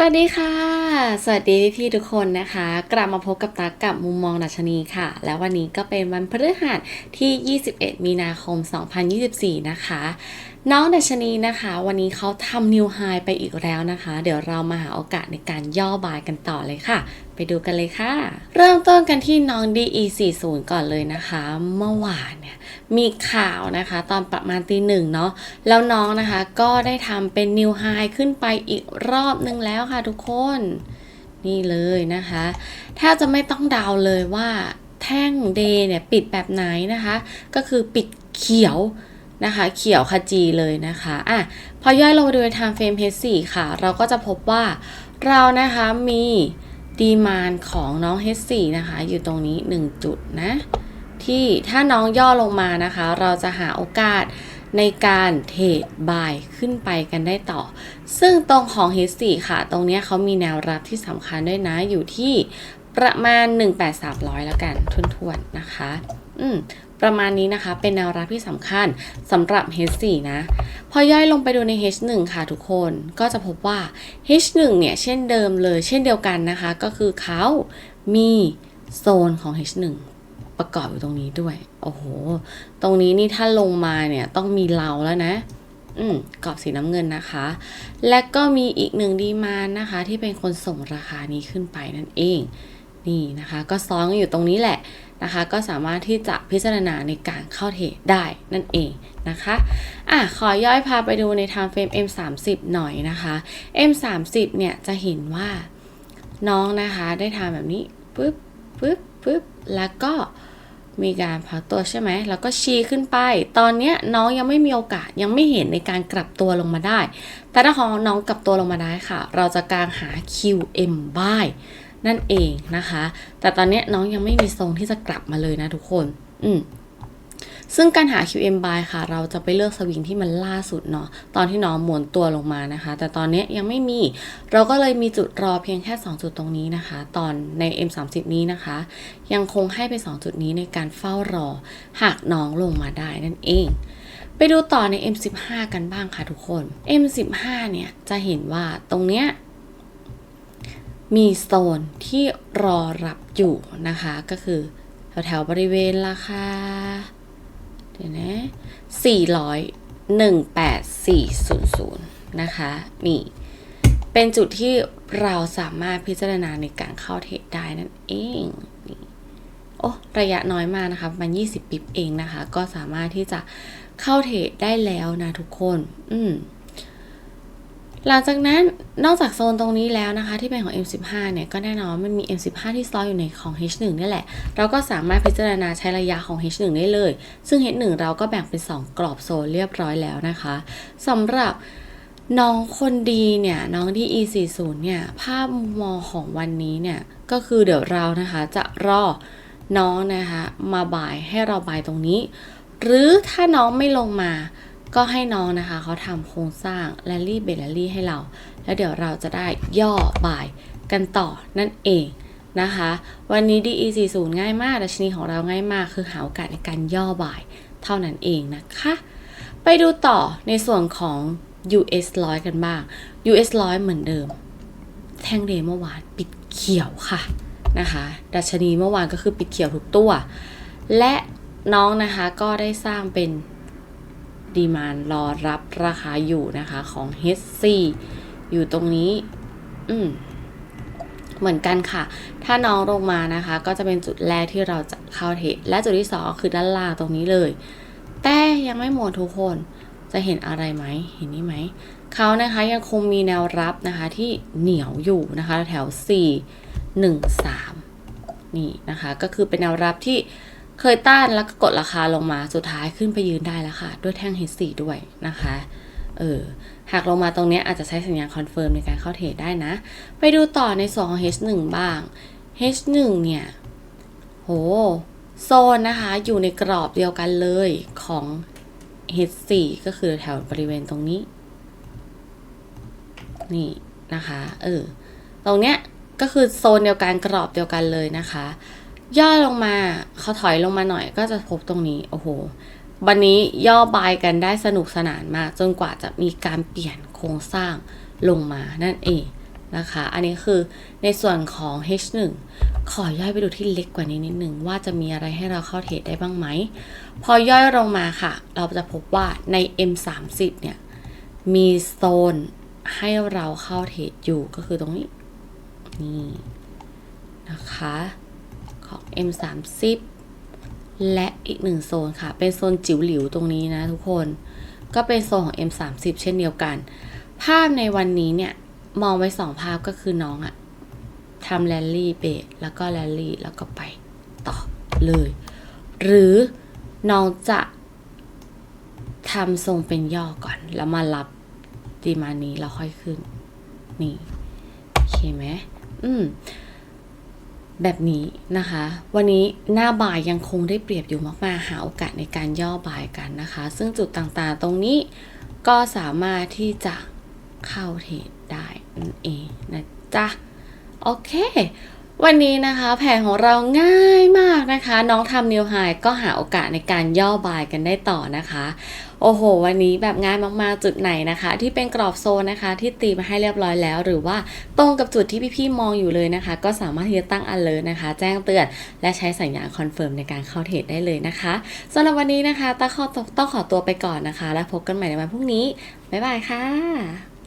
สวัสดีค่ะ สวัสดีพี่ทุกคนนะคะ กลับมาพบกับตากับมุมมองดัชนีค่ะ แล้ววันนี้ก็เป็นวันพฤหัสที่ 21 มีนาคม 2024 นะคะน้องดัชนีนะคะ วันนี้เขาทำนิวไฮไปอีกแล้วนะคะ เดี๋ยวเรามาหาโอกาสในการย่อบายกันต่อเลยค่ะ ไปดูกันเลยค่ะ เริ่มต้นกันที่น้อง DE40 ก่อนเลยนะคะ เมื่อวานเนี่ยมีข่าวนะคะ ตอนประมาณตีหนึ่งเนาะแล้วน้องนะคะก็ได้ทำเป็นนิวไฮขึ้นไปอีกรอบนึงแล้วค่ะทุกคน นี่เลยนะคะแทบจะไม่ต้องเดาเลยว่าแท่งเดย์เนี่ยปิดแบบไหนนะคะ ก็คือปิดเขียว นะคะ เขียวขจีเลยนะคะอะพอย่อยลงมาดูใน time frame H4 ค่ะ เราก็จะพบว่าเรานะคะมีดีมานของน้อง H4 นะคะ อยู่ตรงนี้ 1 จุดนะ ที่ถ้าน้องย่อลงมานะคะ เราจะหาโอกาสในการเทรดบายขึ้นไปกันได้ต่อ ซึ่งตรงของ H4 ค่ะ ตรงนี้เขามีแนวรับที่สำคัญด้วยนะ อยู่ที่ประมาณ 18300 แล้วกันทวนๆนะคะ อืม ประมาณนี้นะคะ เป็นแนวรับที่สำคัญสำหรับ H4 นะ พอย่อยลงไปดูใน H1 ค่ะทุกคนก็จะพบว่า H1 เนี่ย เช่นเดิมเลย เช่นเดียวกันนะคะ ก็คือเขามีโซนของ H1 ประกอบอยู่ตรงนี้ด้วย โอ้โห ตรงนี้นี่ถ้าลงมาเนี่ย ต้องมีเราแล้วนะ อืมกรอบสีน้ำเงินนะคะ และก็มีอีกหนึ่งดีมานนะคะ ที่เป็นคนส่งราคานี้ขึ้นไปนั่นเอง นี่นะคะ ก็ซ้อนกันอยู่ตรงนี้แหละ นะคะ ก็สามารถที่จะพิจารณาในการเข้าเทรดได้นั่นเองนะคะอะขอย่อยพาไปดูใน time frame M30 หน่อยนะคะ M30 เนี่ยจะเห็นว่าน้องนะคะได้ทำแบบนี้ปึ๊บปึ๊บปึ๊บแล้วก็มีการพักตัวใช่ไหม แล้วก็ชี้ขึ้นไป ตอนนี้น้องยังไม่มีโอกาสยังไม่เห็นในการกลับตัวลงมาได้ แต่ถ้าของน้องกลับตัวลงมาได้ค่ะ เราจะกางหา QM buy นั่นเองนะคะ แต่ตอนนี้น้องยังไม่มีทรงที่จะกลับมาเลยนะทุกคน อืมซึ่งการหา QM by ค่ะ เราจะไปเลือกสวิงที่มันล่าสุดเนาะตอนที่น้องหมุนตัวลงมานะคะ แต่ตอนนี้ยยังไม่มี เราก็เลยมีจุดรอเพียงแค่ 2 จุดตรงนี้นะคะ ตอนใน M30 นี้นะคะ ยังคงให้ไป 2 จุดนี้ในการเฝ้ารอ หากน้องลงมาได้นั่นเอง ไปดูต่อใน M15 กันบ้างค่ะทุกคน M15 เนี่ยจะเห็นว่าตรงเนี้ย มีโซนที่รอรับอยู่นะคะ ก็คือแถวๆบริเวณราคาเดี๋ยวนะ401.8400นะคะนี่เป็นจุดที่เราสามารถพิจารณาในการเข้าเทรดได้นั่นเองนี่โอ้ระยะน้อยมากนะคะประมัน20 ปิบเองนะคะ ก็สามารถที่จะเข้าเทรดได้แล้วนะทุกคน อืม หลังจากนั้นนอกจากโซนตรงนี้แล้วนะคะ ที่เป็นของ M15 เนี่ยก็แน่นอนมันมี M15 ที่ซ้อนอยู่ในของ H1 นี่แหละ เราก็สามารถพิจารณาใช้ระยะของ H1 ได้เลย ซึ่ง H1 เราก็แบ่งเป็น 2 กรอบโซนเรียบร้อยแล้วนะคะสำหรับน้องคนดีเนี่ยน้องที่ E40 เนี่ยภาพมุมมองของวันนี้เนี่ยก็คือเดี๋ยวเรานะคะจะรอน้องนะคะมาบายให้เราบายตรงนี้ หรือถ้าน้องไม่ลงมา ก็ให้น้องนะคะเขาทำโครงสร้างแลลี่เบลลี่ให้เรา แล้วเดี๋ยวเราจะได้ย่อบ่ายกันต่อนั่นเองนะคะ วันนี้ DE40 ง่ายมากดัชนีของเราง่ายมาก คือหาโอกาสในการย่อบ่ายเท่านั้นเองนะคะ ไปดูต่อในส่วนของ US ร้อยกันบ้าง US ร้อยเหมือนเดิม แท่งเดเมื่อวานปิดเขียวค่ะนะคะ ดัชนีเมื่อวานก็คือปิดเขียวทุกตัว และน้องนะคะก็ได้สร้างเป็น ดีมานรอรับราคาอยู่นะคะของ HC อยู่ตรงนี้ อืมเหมือนกันค่ะ ถ้าน้องลงมานะคะ ก็จะเป็นจุดแรกที่เราจะเข้าเทรดและจุดที่สองคือด้านล่างตรงนี้เลย แต่ยังไม่หมดทุกคน จะเห็นอะไรไหม เห็นนี่ไหม เขานะคะยังคงมีแนวรับนะคะที่เหนียวอยู่นะคะ แถว 4 1 3 นี่นะคะ ก็คือเป็นแนวรับที่ เคยต้านแล้วก็กดราคาลงมาสุดท้ายขึ้นไปยืนได้แล้วค่ะ ด้วยแท่ง H4 ด้วยนะคะเออหากลงมาตรงนี้อาจจะใช้สัญญาณคอนเฟิร์มในการเข้าเทรดได้นะ ไปดูต่อในส่วนของ H1 บ้าง H1 เนี่ย โห โซนนะคะ อยู่ในกรอบเดียวกันเลยของ H4 ก็คือแถวบริเวณตรงนี้ นี่นะคะ เออ ตรงเนี้ยก็คือโซนเดียวกันกรอบเดียวกันเลยนะคะ ย่อลงมาเขาถอยลงมาหน่อยก็จะพบตรงนี้โอ้โหวันนี้ย่อบายกันได้สนุกสนานมาก จนกว่าจะมีการเปลี่ยนโครงสร้างลงมานั่นเองนะคะ อันนี้คือในส่วนของ H1 ขอย่อยไปดูที่เล็กกว่านี้นิดหนึ่งว่าจะมีอะไรให้เราเข้าเทรดได้บ้างไหม พอย่อยลงมาค่ะ เราจะพบว่าใน M30 เนี่ย มีโซนให้เราเข้าเทรดอยู่ก็คือตรงนี้ นี่ นะคะ ของ M30 และอีกหนึ่งโซนค่ะ เป็นโซนจิ๋วหลิวตรงนี้นะทุกคน ก็เป็นโซนของ M30 เช่นเดียวกัน ภาพในวันนี้เนี่ย มองไว้สองภาพก็คือน้องอะทำแรลลี่เบรกแล้วก็แรลลี่แล้วก็ไปต่อเลย หรือน้องจะทำทรงเป็นย่อก่อน แล้วมารับดีมานี้แล้วค่อยขึ้น นี่ โอเคไหมอืม แบบนี้นะคะ วันนี้หน้าบ่ายยังคงได้เปรียบอยู่มากๆ หาโอกาสในการย่อบ่ายกันนะคะ ซึ่งจุดต่างๆ ตรงนี้ก็สามารถที่จะเข้าเทรดได้นั่นเองนะจ๊ะ โอเค วันนี้นะคะ แผนของเราง่ายมาก นะคะ น้องทำนิวไฮก็หาโอกาสในการย่อบายกันได้ต่อนะคะ โอ้โห วันนี้แบบง่ายมากๆจุดไหนนะคะ ที่เป็นกรอบโซนนะคะ ที่ตีมาให้เรียบร้อยแล้ว หรือว่าตรงกับจุดที่พี่ๆมองอยู่เลยนะคะ ก็สามารถที่จะตั้ง alert นะคะ แจ้งเตือน และใช้สัญญาณคอนเฟิร์มในการเข้าเทรดได้เลยนะคะสำหรับวันนี้นะคะต้องขอต้องขอตัวไปก่อนนะคะ แล้วพบกันใหม่ในวันพรุ่งนี้บ๊ายบายค่ะ